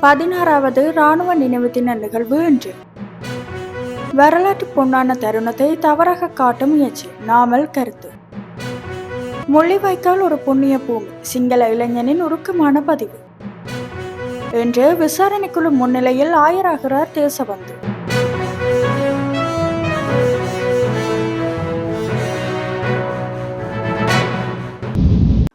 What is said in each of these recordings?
பதினாறாவது இராணுவ நினைவு தின நிகழ்வு என்று வரலாற்று பொன்னான தருணத்தை தவறாக காட்ட முயற்சி நாமல் கருத்து. முள்ளிவாய்க்கால் ஒரு புண்ணிய பூமி சிங்கள இளைஞனின் உருக்கமான பதிவு. என்று விசாரணைக்குழு முன்னிலையில் ஆயராகிறார் தேசபந்து.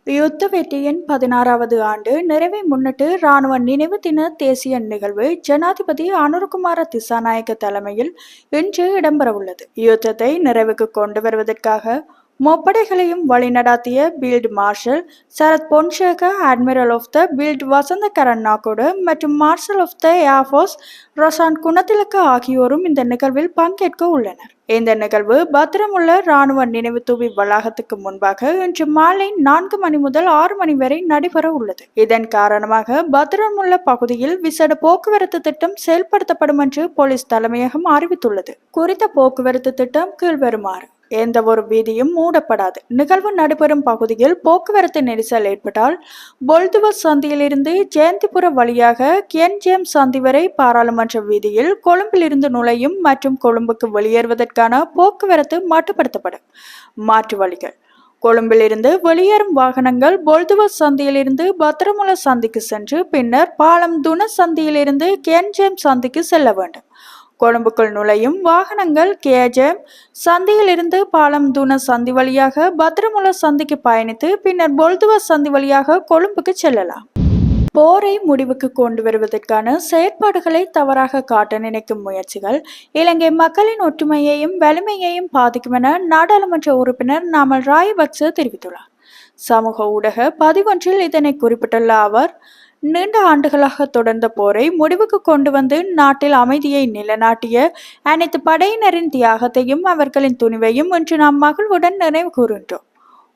யுத்த வெற்றியின் பதினாறாவது ஆண்டு நிறைவை முன்னிட்டு ராணுவ நினைவு தின தேசிய நிகழ்வு ஜனாதிபதி அனுர்குமார திசாநாயக்க தலைமையில் இன்று இடம்பெறவுள்ளது. யுத்தத்தை நிறைவுக்கு கொண்டு வருவதற்காக முப்படைகளையும் வழிநடாத்திய field marshal Sarath Fonseka admiral of the fleet Wasantha Karannagoda மற்றும் marshal of the air force Roshan Goonetileke ஆகியோரும் இந்த நிகழ்வில் பங்கேற்க உள்ளனர். இந்த நிகழ்வு பத்திரமுள்ள ராணுவ நினைவு தூவி வளாகத்துக்கு முன்பாக இன்று மாலை நான்கு மணி முதல் ஆறு மணி வரை நடைபெற உள்ளது. இதன் காரணமாக பத்திரமுள்ள பகுதியில் விசேட போக்குவரத்து திட்டம் செயல்படுத்தப்படும் என்று போலீஸ் தலைமையகம் அறிவித்துள்ளது. குறித்த போக்குவரத்து திட்டம் கீழ்வருமாறு. எந்த ஒரு வீதியும் மூடப்படாது. நிகழ்வு நடைபெறும் பகுதியில் போக்குவரத்து நெரிசல் ஏற்பட்டால் பொல்துவ சந்தியிலிருந்து ஜெயந்திபுர வழியாக கியன்ஜேம் சந்தி வரை பாராளுமன்ற வீதியில் கொழும்பிலிருந்து நுழையும் மற்றும் கொழும்புக்கு வெளியேறுவதற்கான போக்குவரத்து மட்டுப்படுத்தப்படும். மாற்று வழிகள். கொழும்பிலிருந்து வெளியேறும் வாகனங்கள் பொல்துவ சந்தியிலிருந்து பத்திரமுல சந்திக்கு சென்று பின்னர் பாலம் துண சந்தியிலிருந்து கேன்ஜேம் சந்திக்கு செல்ல வேண்டும். கொழும்புக்குள் நுழையும் வாகனங்கள் கேஜம். சந்தியிலிருந்து பாலம் தூண சந்தி வழியாக பத்ரமுல சந்திக்கு பயணித்து பின்னர் பொல்துவ சந்தி வழியாக கொழும்புக்கு செல்லலாம். போரை முடிவுக்கு கொண்டு வருவதற்கான செயற்பாடுகளை தவறாக காட்ட நினைக்கும் முயற்சிகள் இலங்கை மக்களின் ஒற்றுமையையும் வலிமையையும் பாதிக்கும் என நாடாளுமன்ற உறுப்பினர் நாமல் ராயபக்ச தெரிவித்துள்ளார். சமூக ஊடக பதிவொன்றில் இதனை குறிப்பிட்டுள்ள அவர் நீண்ட ஆண்டுகளாக தொடர்ந்த போரை முடிவுக்கு கொண்டு வந்து நாட்டில் அமைதியை நிலைநாட்டிய அனைத்து படையினரின் தியாகத்தையும் அவர்களின் துணிவையும் இன்று நாம் மகிழ்வுடன் நினைவு கூறுகின்றோம்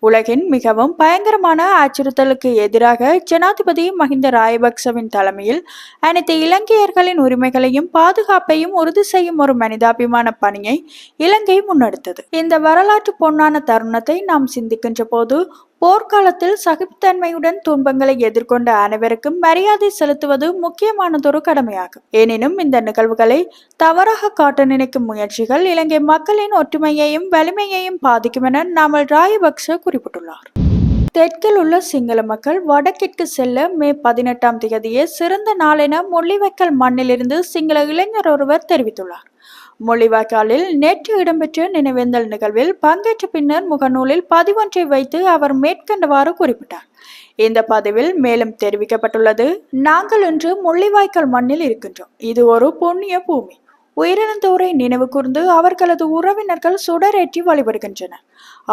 உலகின் மிகவும் பயங்கரமான அச்சுறுத்தலுக்கு எதிராக ஜனாதிபதி மஹிந்த ராயபக்சவின் தலைமையில் அனைத்து இலங்கையர்களின் உரிமைகளையும் பாதுகாப்பையும் உறுதி செய்யும் ஒரு மனிதாபிமான பணியை இலங்கை முன்னெடுத்தது. இந்த வரலாற்று பொன்னான தருணத்தை நாம் சிந்திக்கின்ற போது போர்க்காலத்தில் சகிப்புத்தன்மையுடன் துன்பங்களை எதிர்கொண்ட அனைவருக்கும் மரியாதை செலுத்துவது முக்கியமானதொரு கடமையாகும். எனினும் இந்த நிகழ்வுகளை தவறாக காட்ட நினைக்கும் முயற்சிகள் இலங்கை மக்களின் ஒற்றுமையையும் வலிமையையும் பாதிக்கும் என நாமல் ராயபக்ச குறிப்பிட்டுள்ளார். தெற்கில் உள்ள சிங்கள மக்கள் வடக்கிற்கு செல்ல மே பதினெட்டாம் தேதியே சிறந்த நாள் என முள்ளிவாய்க்கால் மண்ணிலிருந்து சிங்கள இளைஞர் ஒருவர் தெரிவித்துள்ளார். முள்ளிவாய்க்காலில் நேற்று இடம்பெற்ற நினைவேந்தல் நிகழ்வில் பங்கேற்ற பின்னர் முகநூலில் பதிவொன்றை வைத்து அவர் மேற்கண்டவாறு குறிப்பிட்டார். இந்த பதிவில் மேலும் தெரிவிக்கப்பட்டுள்ளது நாங்கள் இன்று முள்ளிவாய்க்கால் மண்ணில் இருக்கின்றோம். இது ஒரு புண்ணிய பூமி. உயிரிழந்தோரை நினைவு கூர்ந்து அவர்களது உறவினர்கள் சுடரேற்றி வழிபடுகின்றனர்.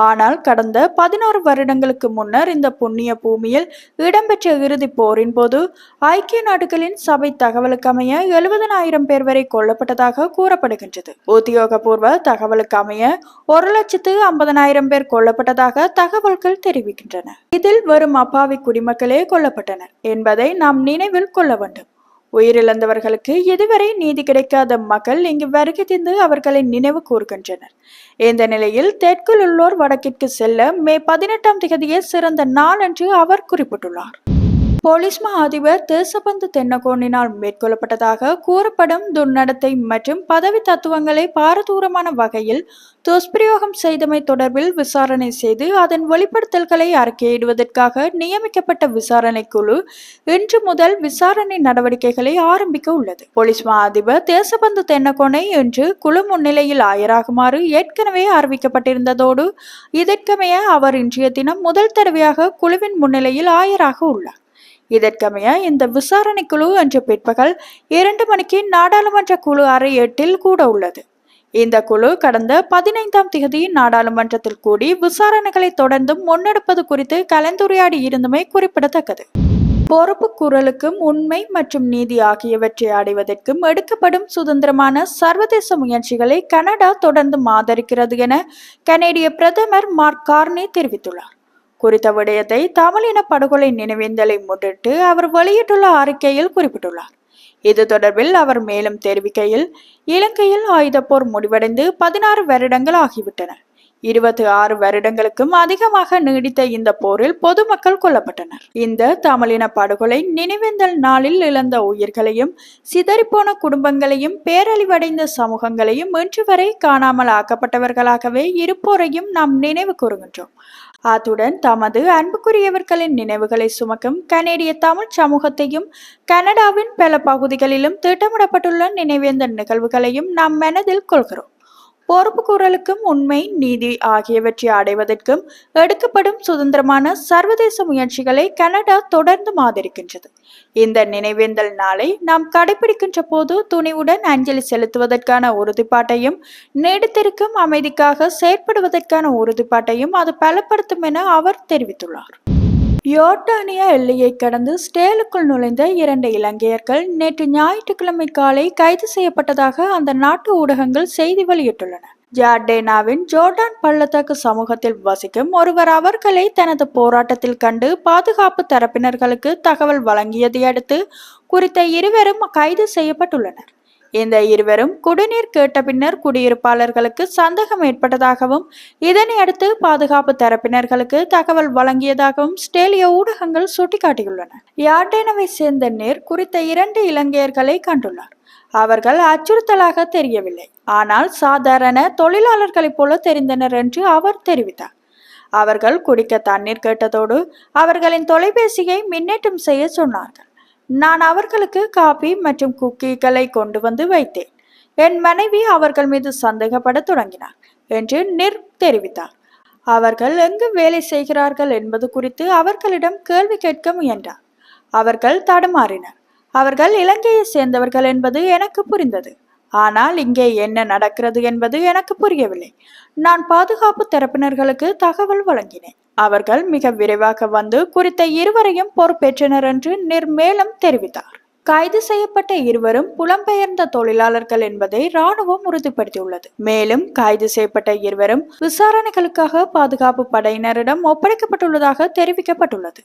ஆனால் கடந்த பதினோரு வருடங்களுக்கு முன்னர் இந்த புண்ணிய பூமியில் இடம்பெற்ற இறுதிப் போரின் போது ஐக்கிய நாடுகளின் சபை தகவலுக்கமைய எழுபதனாயிரம் பேர் வரை கொல்லப்பட்டதாக கூறப்படுகின்றது. உத்தியோகபூர்வ தகவலுக்கமைய ஒரு லட்சத்து ஐம்பதனாயிரம் பேர் கொல்லப்பட்டதாக தகவல்கள் தெரிவிக்கின்றன. இதில் வரும் அப்பாவி குடிமக்களே கொல்லப்பட்டனர் என்பதை நாம் நினைவில் கொள்ள வேண்டும். உயிரிழந்தவர்களுக்கு இதுவரை நீதி கிடைக்காத மக்கள் இங்கு வருகை தந்து அவர்களை நினைவு கூறுகின்றனர். இந்த நிலையில் தெற்கில் உள்ளோர் வடக்கிற்கு செல்ல மே பதினெட்டாம் தேதியே சிறந்த நாள் என்று அவர் குறிப்பிட்டுள்ளார். போலீஸ் மா அதிபர் தேசபந்து தென்னகோனினால் மேற்கொள்ளப்பட்டதாக கூறப்படும் துர்நடத்தை மற்றும் பதவி தத்துவங்களை பாரதூரமான வகையில் துஷ்பிரயோகம் செய்தமை தொடர்பில் விசாரணை செய்து அதன் வெளிப்படுத்தல்களை அறிக்கையிடுவதற்காக நியமிக்கப்பட்ட விசாரணை குழு இன்று முதல் விசாரணை நடவடிக்கைகளை ஆரம்பிக்க உள்ளது. போலீஸ் மா அதிபர் தேசபந்து தென்னகோனை இன்று குழு முன்னிலையில் ஆயராகுமாறு ஏற்கனவே அறிவிக்கப்பட்டிருந்ததோடு இதற்கமைய அவர் இன்றைய தினம் முதல் தடவையாக குழுவின் முன்னிலையில் ஆயராக உள்ளார். இதற்கமைய இந்த விசாரணை குழு அன்று பிற்பகல் இரண்டு மணிக்கு நாடாளுமன்ற குழு அறை எட்டில் கூட உள்ளது. இந்த குழு கடந்த பதினைந்தாம் தேதி நாடாளுமன்றத்தில் கூடி விசாரணைகளை தொடர்ந்து முன்னெடுப்பது குறித்து கலந்துரையாடி இருந்தமை குறிப்பிடத்தக்கது. பொறுப்பு குரலுக்கும் உண்மை மற்றும் நீதி ஆகியவற்றை அடைவதற்கும் எடுக்கப்படும் சுதந்திரமான சர்வதேச முயற்சிகளை கனடா தொடர்ந்து ஆதரிக்கிறது என கனேடிய பிரதமர் மார்க் கார்னே தெரிவித்துள்ளார். குறித்த விடயத்தை தமிழின படுகொலை நினைவேந்தலை முன்னிட்டு அவர் வெளியிட்டுள்ள அறிக்கையில் குறிப்பிட்டுள்ளார். இது தொடர்பில் அவர் மேலும் தெரிவிக்கையில் இலங்கையில் ஆயுதப்போர் முடிவடைந்து பதினாறு வருடங்கள் ஆகிவிட்டன இருபத்தி ஆறு வருடங்களுக்கும் அதிகமாக நீடித்த இந்த போரில் பொதுமக்கள் கொல்லப்பட்டனர். இந்த தமிழின படுகொலை நினைவேந்தல் நாளில் இழந்த உயிர்களையும் சிதறிப்போன குடும்பங்களையும் பேரழிவடைந்த சமூகங்களையும் இன்று வரை காணாமல் ஆக்கப்பட்டவர்களாகவே இருப்போரையும் நாம் நினைவு கூறுகின்றோம். அத்துடன் தமது அன்புக்குரியவர்களின் நினைவுகளை சுமக்கும் கனேடிய தமிழ் சமூகத்தையும் கனடாவின் பல பகுதிகளிலும் திட்டமிடப்பட்டுள்ள நினைவேந்தன் நிகழ்வுகளையும் நாம் மனதில் கொள்கிறோம். பொறுப்பு குரலுக்கும் உண்மை நீதி ஆகியவற்றை அடைவதற்கும் எடுக்கப்படும் சுதந்திரமான சர்வதேச முயற்சிகளை கனடா தொடர்ந்து ஆதரிக்கின்றது. இந்த நினைவேந்தல் நாளை நாம் கடைபிடிக்கின்ற போது துணிவுடன் அஞ்சலி செலுத்துவதற்கான உறுதிப்பாட்டையும் நீடித்திருக்கும் அமைதிக்காக செயற்படுவதற்கான உறுதிப்பாட்டையும் அது பலப்படுத்தும் என அவர் தெரிவித்துள்ளார். யோர்டானிய எல்லையை கடந்து ஸ்டேலுக்குள் நுழைந்த இரண்டு இலங்கையர்கள் நேற்று ஞாயிற்றுக்கிழமை காலை கைது செய்யப்பட்டதாக அந்த நாட்டு ஊடகங்கள் செய்தி வெளியிட்டுள்ளன. ஜார்டேனாவின் ஜோர்டான் பள்ளத்தாக்கு சமூகத்தில் வசிக்கும் ஒருவர் அவர்களை தனது போராட்டத்தில் கண்டு பாதுகாப்பு தரப்பினர்களுக்கு தகவல் வழங்கியதை அடுத்து குறித்த இருவரும் கைது செய்யப்பட்டுள்ளனர். இந்த இருவரும் குடிநீர் கேட்ட பின்னர் குடியிருப்பாளர்களுக்கு சந்தேகம் ஏற்பட்டதாகவும் இதனை அடுத்து பாதுகாப்பு தரப்பினர்களுக்கு தகவல் வழங்கியதாகவும் ஸ்டேலிய ஊடகங்கள் சுட்டிக்காட்டியுள்ளன. யார்டேனவை சேர்ந்த நேர் குறித்த இரண்டு இலங்கையர்களை கண்டுள்ளார். அவர்கள் அச்சுறுத்தலாக தெரியவில்லை. ஆனால் சாதாரண தொழிலாளர்களைப் போல தெரிந்தனர் என்று அவர் தெரிவித்தார். அவர்கள் குடிக்க தண்ணீர் கேட்டதோடு அவர்களின் தொலைபேசியை மின்னேற்றம் செய்ய சொன்னார்கள். நான் அவர்களுக்கு காபி மற்றும் குக்கீகளை கொண்டு வந்து வைத்தேன். என் மனைவி அவர்கள் மீது சந்தேகப்பட தொடங்கினார் என்று நிர் தெரிவித்தார். அவர்கள் எங்கு வேலை செய்கிறார்கள் என்பது குறித்து அவர்களிடம் கேள்வி கேட்க முயன்றார். அவர்கள் தடுமாறினர். அவர்கள் இலங்கையை சேர்ந்தவர்கள் என்பது எனக்கு புரிந்தது. ஆனால் இங்கே என்ன நடக்கிறது என்பது எனக்கு புரியவில்லை. நான் பாதுகாப்பு தரப்பினர்களுக்கு தகவல் வழங்கினேன். அவர்கள் மிக விரைவாக வந்து குறித்த இருவரையும் பொறுப்பேற்றனர் என்று நிர்மேலம் தெரிவித்தார். கைது செய்யப்பட்ட இருவரும் புலம்பெயர்ந்த தொழிலாளர்கள் என்பதை ராணுவம் உறுதிப்படுத்தியுள்ளது. மேலும் கைது செய்யப்பட்ட இருவரும் விசாரணைகளுக்காக பாதுகாப்பு படையினரிடம் ஒப்படைக்கப்பட்டுள்ளதாக தெரிவிக்கப்பட்டுள்ளது.